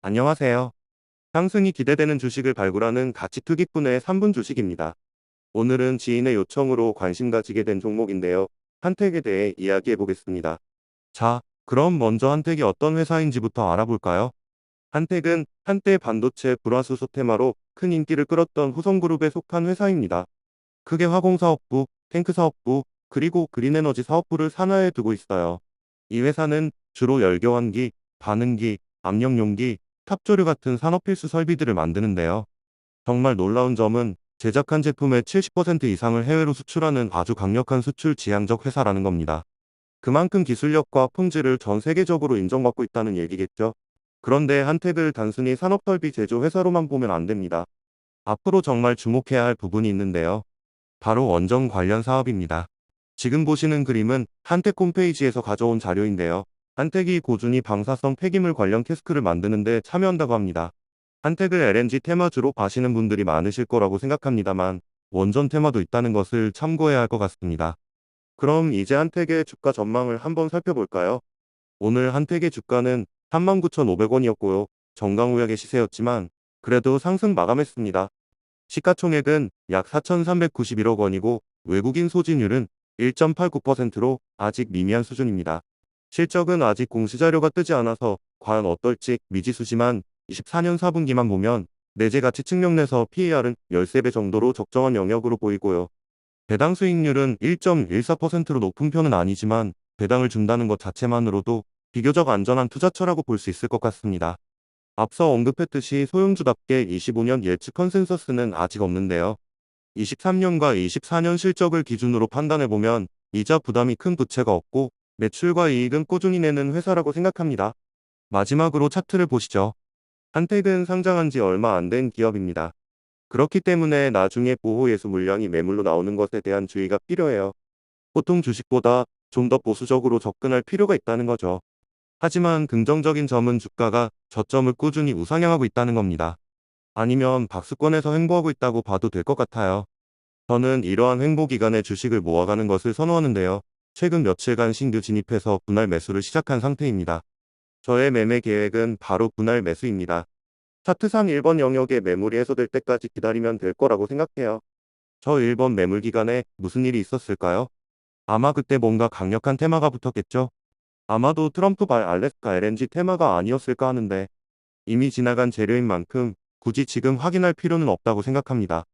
안녕하세요. 상승이 기대되는 주식을 발굴하는 가치투기꾼의 3분 주식입니다. 오늘은 지인의 요청으로 관심 가지게 된 종목인데요. 한택에 대해 이야기해 보겠습니다. 자, 그럼 먼저 한택이 어떤 회사인지부터 알아볼까요? 한택은 한때 반도체 불화수소 테마로 큰 인기를 끌었던 후성그룹에 속한 회사입니다. 크게 화공사업부, 탱크사업부, 그리고 그린에너지 사업부를 산하에 두고 있어요. 이 회사는 주로 열교환기, 반응기, 압력용기, 탑조류 같은 산업 필수 설비들을 만드는데요. 정말 놀라운 점은 제작한 제품의 70% 이상을 해외로 수출하는 아주 강력한 수출 지향적 회사라는 겁니다. 그만큼 기술력과 품질을 전 세계적으로 인정받고 있다는 얘기겠죠. 그런데 한택을 단순히 산업설비 제조 회사로만 보면 안 됩니다. 앞으로 정말 주목해야 할 부분이 있는데요. 바로 원전 관련 사업입니다. 지금 보시는 그림은 한택 홈페이지에서 가져온 자료인데요. 한택이 고준이 방사성 폐기물 관련 캐스크를 만드는 데 참여한다고 합니다. 한택을 LNG 테마주로 아시는 분들이 많으실 거라고 생각합니다만 원전 테마도 있다는 것을 참고해야 할 것 같습니다. 그럼 이제 한택의 주가 전망을 한번 살펴볼까요? 오늘 한택의 주가는 39,500원이었고요. 정강우약의 시세였지만 그래도 상승 마감했습니다. 시가총액은 약 4,391억 원이고 외국인 소진율은 1.89%로 아직 미미한 수준입니다. 실적은 아직 공시자료가 뜨지 않아서 과연 어떨지 미지수지만 24년 4분기만 보면 내재 가치 측면 내서 PER은 13배 정도로 적정한 영역으로 보이고요. 배당 수익률은 1.14%로 높은 편은 아니지만 배당을 준다는 것 자체만으로도 비교적 안전한 투자처라고 볼 수 있을 것 같습니다. 앞서 언급했듯이 소형주답게 25년 예측 컨센서스는 아직 없는데요. 23년과 24년 실적을 기준으로 판단해보면 이자 부담이 큰 부채가 없고 매출과 이익은 꾸준히 내는 회사라고 생각합니다. 마지막으로 차트를 보시죠. 한택은 상장한 지 얼마 안 된 기업입니다. 그렇기 때문에 나중에 보호예수 물량이 매물로 나오는 것에 대한 주의가 필요해요. 보통 주식보다 좀 더 보수적으로 접근할 필요가 있다는 거죠. 하지만 긍정적인 점은 주가가 저점을 꾸준히 우상향하고 있다는 겁니다. 아니면 박수권에서 횡보하고 있다고 봐도 될 것 같아요. 저는 이러한 횡보 기간에 주식을 모아가는 것을 선호하는데요. 최근 며칠간 신규 진입해서 분할 매수를 시작한 상태입니다. 저의 매매 계획은 바로 분할 매수입니다. 차트상 1번 영역에 매물이 해소될 때까지 기다리면 될 거라고 생각해요. 저 1번 매물 기간에 무슨 일이 있었을까요? 아마 그때 뭔가 강력한 테마가 붙었겠죠? 아마도 트럼프 발 알래스카 LNG 테마가 아니었을까 하는데 이미 지나간 재료인 만큼 굳이 지금 확인할 필요는 없다고 생각합니다.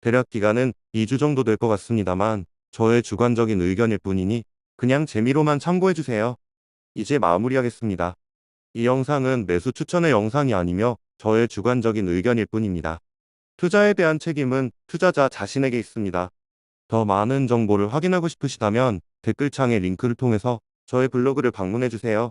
대략 기간은 2주 정도 될 것 같습니다만 저의 주관적인 의견일 뿐이니 그냥 재미로만 참고해주세요. 이제 마무리하겠습니다. 이 영상은 매수 추천의 영상이 아니며 저의 주관적인 의견일 뿐입니다. 투자에 대한 책임은 투자자 자신에게 있습니다. 더 많은 정보를 확인하고 싶으시다면 댓글창의 링크를 통해서 저의 블로그를 방문해주세요.